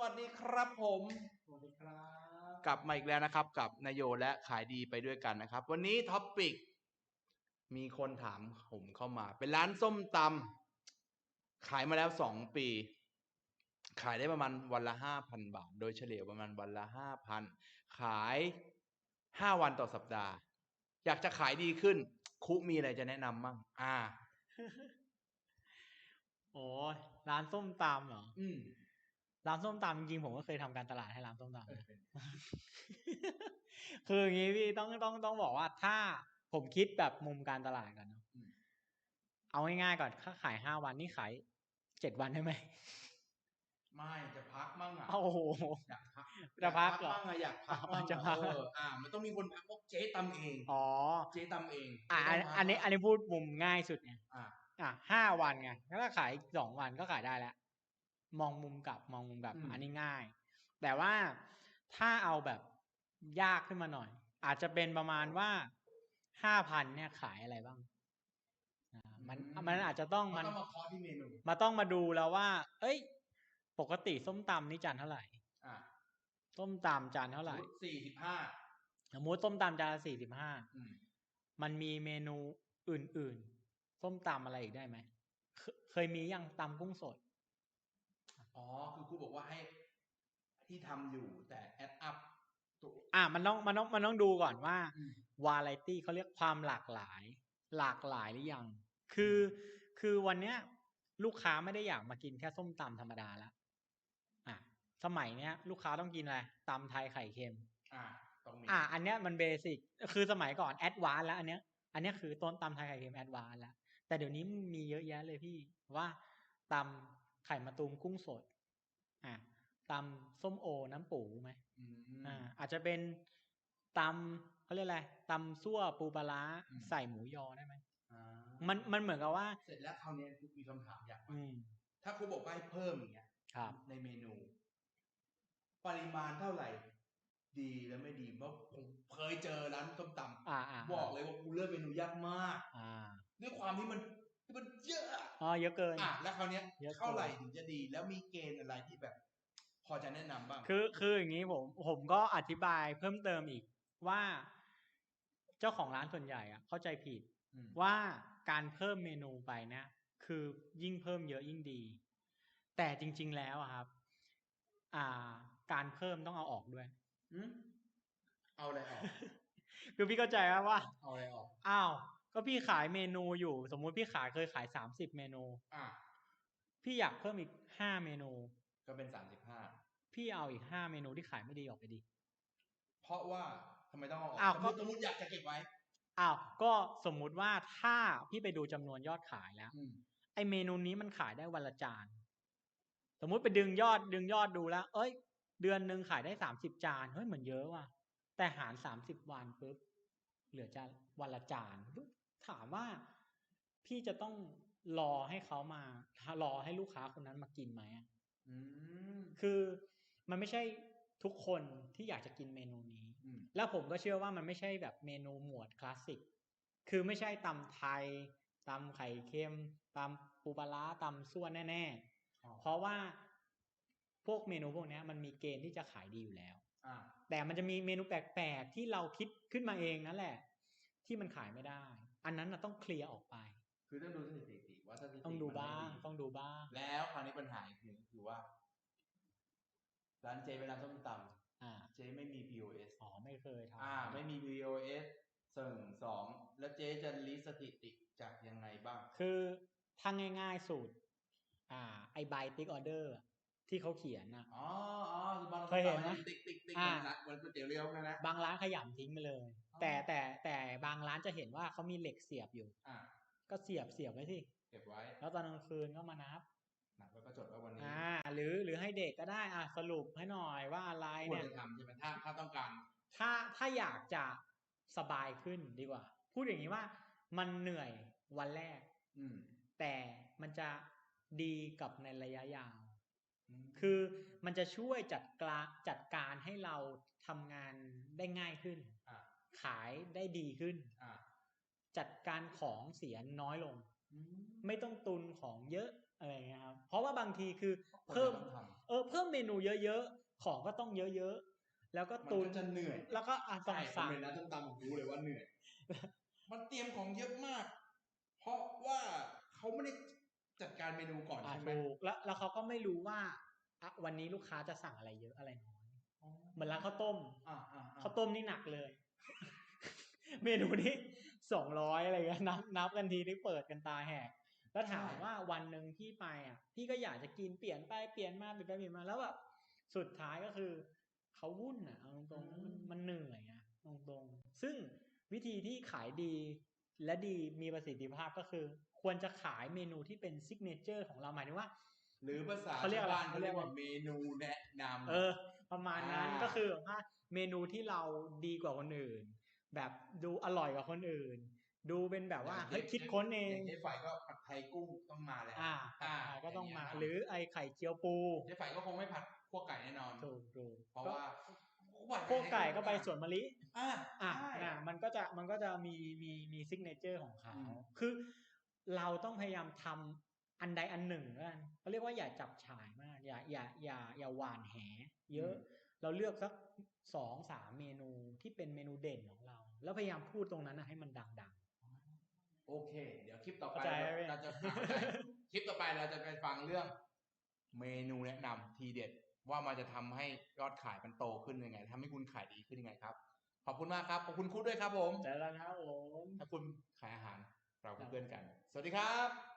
วัสดีครับผม สวัสดีครับ กลับมาอีกแล้วนะครับ กับนายโยและขายดีไปด้วยกันนะครับ วันนี้ท็อปปิกมีคนถามผมเข้ามา เป็นร้านส้มตำขายมาแล้วสองปี ขายได้ประมาณวันละห้าพันบาท โดยเฉลี่ยประมาณวันละห้าพันขายห้าวันต่อสัปดาห์ อยากจะขายดีขึ้น คุมีอะไรจะแนะนำบ้างอ่า โอ้ยร้านส้มตำเหรอ อืม ร้านส้มตำจริงๆผมก็เคยทำการตลาดให้ร้านส้มตำนะคืออย่างงี้พี่ต้องต้องต้องบอกว่าถ้าผมคิดแบบมุมการตลาดกันเนาะอืมเอาง่ายๆก่อนถ้าขายห้าวันนี่ขายเจ็ดวันได้ไหมไม่จะพักมั่งอะโอ้โหอยากพักจะพักเหรอบ้างอะอยากพักอ๋อบ้างจะอะพักเอออ่า มันต้องมีคนพักเพราะเจ๊ตำเองอ๋อเจ๊ตำเองอะอันเจ๊ต้งพักอันนี้ อันนี้พูดมุมง่ายสุดไงอ่าอะห้าวันไงแล้วก็ขายสองวันก็ขายได้แล้ว มองมุมกลับมองมุมกลับอืมอันนี้ง่าย แต่ว่าถ้าเอาแบบยากขึ้นมาหน่อย อาจจะเป็นประมาณว่าห้าพันเนี่ยขายอะไรบ้างอ่ามันมันอาจจะต้องมัมันนต้องมาเคาะที่เมนูมาต้องมาดูแล้วว่า เอ้ย ปกติส้มตำนี่จานเท่าไหร่อ่าส้มตำจานเท่าไหร่สี่สิบห้าสมมติส้มตำจานสี่สิบห้าอืมมันมีเมนูอื่นๆส้มตำอะไรอีกได้ไหมเคเคยมียังตำกุ้งสด อ๋อ คือครูบอกว่าให้ที่ทำอยู่แต่แอดอัพตัวอะมันต้องมันต้องมันต้องดูก่อนว่าอืมวาไรตี้เขาเรียกความหลากหลาย หลากหลายหรือยัง คือคือวันเนี้ย ลูกค้าไม่ได้อยากมากินแค่ส้มตำธรรมดาแล้วอะสมัยเนี้ย ลูกค้าต้องกินอะไรตำไทยไข่เค็ม อ่าต้องมีอะอันเนี้ยมันเบสิกคือสมัยก่อนแอดวานแล้ว อันเนี้ย อันเนี้ยคือต้นตำไทยไข่เค็มแอดวานแล้วแต่เดี๋ยวนี้มีเยอะแยะเลยพี่ว่าตำ ไข่มะตูมกุ้งสด อะตำส้มโอน้ำปูไหมอืมอ่า อาจจะเป็นตำเขาเรียกอะไรตำซั่วปูปลาร้าอืมใส่หมูยอได้ไหมอ่ามันมันเหมือนกับว่า เสร็จแล้วคราวนี้มีคำถามอยากอืมถ้าครูบอกว่าให้เพิ่มอย่างเงี้ยครับในเมนู ปริมาณเท่าไหร่ ดีและไม่ดีเพราะผมเคยเจอร้านส้มตอ่าอ่าำบอกเลยว่ากูเลือกเมนูยากมากอ่าด้วยความที่มัน ที่มันเยอะอะอ๋อเยอะเกินอะแล้วคราวเนี้ยเยอะเกินเท่าไหร่ถึงจะดี แล้วมีเกณฑ์อะไรที่แบบ พอจะแนะนำบ้างคือคืออย่างนี้ผมผมก็อธิบายเพิ่มเติมอีกว่าเจ้าของร้านส่วนใหญ่อะเข้าใจผิดมว่าการเพิ่มเมนูไปเนี่ยคือยิ่งเพิ่มเยอะยิ่งดี แต่จริง ๆ แล้วอะครับ อ่า การเพิ่มต้องเอาออกด้วยอืมเอาอะไรออกคือพี่เข้าใจว่าว่าเอาอะไรออกอ้าว ก็พี่ขายเมนูอยู่ สมมุติพี่ขายเคยขายสามสิบเมนู อะพี่อยากเพิ่มอีกห้าเมนู ก็เป็นสามสิบห้าพี่เอาอีกห้าเมนูที่ขายไม่ดีออกไปดี เพราะว่าทำไมต้องเอาออกอ้าวสมมก็ติสมมติอยากจะเก็บไว้ อ้าวก็สมมุติว่าถ้าพี่ไปดูจำนวนยอดขายแล้ว อืม ไอเมนูนี้มันขายได้วันละจาน สมมุติไปดึงยอดดึงยอดดูแล้ว เอ้ย เดือนหนึ่งขายได้สามสิบจาน เฮ้ยเหมือนเยอะว่ะ แต่หารสามสิบวันปุ๊บ เหลือจานวันละจานปุ๊บ ถามว่าพี่จะต้องรอให้เขามารอให้ลูกค้าคนนั้นมากินไหมอะอืมคือมันไม่ใช่ทุกคนที่อยากจะกินเมนูนี้อืมแล้วผมก็เชื่อว่ามันไม่ใช่แบบเมนูหมวดคลาสสิก คือไม่ใช่ตำไทยตำไข่เค็มตำปูปลาร้าตำซั่วแน่อ๋อๆเพราะว่าพวกเมนูพวกเนี้ยมันมีเกณฑ์ที่จะขายดีอยู่แล้วอะแต่มันจะมีเมนูแปลกๆที่เราคิดขึ้นมาเองนั่นแหละ ที่มันขายไม่ได้ อันนั้นนะต้องเคลียร์ออกไป คือต้องดูสถิติว่าสถิติต้องดูมันไม่บ้าง ต้องดูบ้าง แล้วคราวนี้ปัญหาอีกหนึ่งคือว่า ร้านเจเป็นร้านส้มตอ่าำเจไม่มี POS อ๋อไม่เคยทำอ่า ไม่มี POS ส่งสองแล้วเจจะลิสต์สถิติจากยังไงบ้าง คือถ้าง่ายๆสูตร อ่า ไอบายติ๊กออเดอร์ ที่เขาเขียนนะอ๋ออ๋อบางเคยเห็นไหมติ๊กติ๊กติ๊กอ่ามันละมันก๋วยเตี๋ยวเรือนะนะบางร้านขยำทิ้งไปเลยอ๋อแต่แต่แต่บางร้านจะเห็นว่าเขามีเหล็กเสียบอยู่ อ่า ก็เสียบเสียบไว้สิเก็บไว้ แล้วตอนกลางคืนก็มานับหนักแล้วก็จดไว้วันนี้อ่า หรือหรือให้เด็กก็ได้อะสรุปให้หน่อยว่าอะไรควรเนี่ยจะทำใช่ไหมถ้าถ้าต้องการ ถ้าถ้าอยากจะสบายขึ้นดีกว่า พูดอย่างนี้ว่ามันเหนื่อยวันแรก อืม แต่มันจะดีกับในระยะยาวม คือมันจะช่วยจัดกลาจัดการให้เราทำงานได้ง่ายขึ้นอ่าขายได้ดีขึ้นอ่าจัดการของเสียน้อยลงอืมไม่ต้องตุนของเยอะอะไรเงี้ยครับเพราะว่าบางทีคือควรเพิ่มจะต้องทำเออเพิ่มเมนูเยอะๆของก็ต้องเยอะๆแล้วก็มันตุนก็จะเหนื่อย แล้วก็อะต้องใช่ผมสั่งเลยนะส้มตำผมรู้เลยว่าเหนื่อย มันเตรียมของเยอะมาก เพราะว่าเขาไม่ได้ จัดการเมนูก่อนอะใช่ไหมถูกแล้วแล้วเขาก็ไม่รู้ว่าอะวันนี้ลูกค้าจะสั่งอะไรเยอะอะไรน้อยอ๋อเหมือนร้านข้าวต้มอ่าอ่าอ่าข้าวต้มนี่หนักเลย เมนูนี้สองร้อยอะไรเงี้ยนับนับกันทีนี่เปิดกันตาแหกแล้วถามว่าวันหนึ่งพี่ไปอะ พี่ก็อยากจะกินเปลี่ยนไปเปลี่ยนมาเปลี่ยนไปเปลี่ยนมาแล้วแบบสุดท้ายก็คือเขาวุ่นอะเอาตรงๆมันมันเหนื่อยอะตรงๆซึ่งวิธีที่ขายดีและดีมีประสิทธิภาพก็คือ ควรจะขายเมนูที่เป็นซิกเนเจอร์ของเราหมายถึงว่า หรือภาษาเขาเรียกชาวอะไรบ้านเขาเรียกว่าเขาเรียกว่าเมนูแนะนำเออ ประมาณนั้นอ่าก็คือแบบว่าเมนูที่เราดีกว่าคนอื่น แบบดูอร่อยกว่าคนอื่น ดูเป็นแบบว่าอย่างเฮ้ยจ๊คิดค้นเองย่าเจ๊ไฝก็ผัดไทยกุ้งต้องมาแล้วอ่าอ่าอ่าก็ต้องมาย่งเงี้ยหรือไอไข่เจียวปูเจ๊ไฝก็คงไม่ผัดขั้วไก่แน่นอนถูกถูกเพราะก็ว่าโคไก่ก็ไปสวนมะลิอ่าอะใช่น่ะมันก็จะมันก็จะมีมีมีซิกเนเจอร์ของเขาอืมคือ เราต้องพยายามทำอันใดอันหนึ่งแล้วกันเขาเรียกว่าอย่าจับฉ่ายมาก อย่าอย่าอย่าอย่าหวานแห เยอะ เราเลือกสักสองสามเมนูที่เป็นเมนูเด่นของเรา แล้วพยายามพูดตรงนั้นนะให้มันดังโอเค เดี๋ยวคลิปต่อไปเข้าใจไหมเราจะเข้าใจคลิปต่อไปเราจะไปฟังเรื่อง เมนูแนะนำทีเด็ดว่ามันจะทำให้ยอดขายมันโตขึ้นยังไงทำให้คุณขายดีขึ้นยังไงครับ ขอบคุณมากครับ ขอบคุณคุณด้วยครับผมๆแต่แล้วนะครับผมถ้าคุณขายอาหาร เราเป็นเพื่อนกัน สวัสดีครับ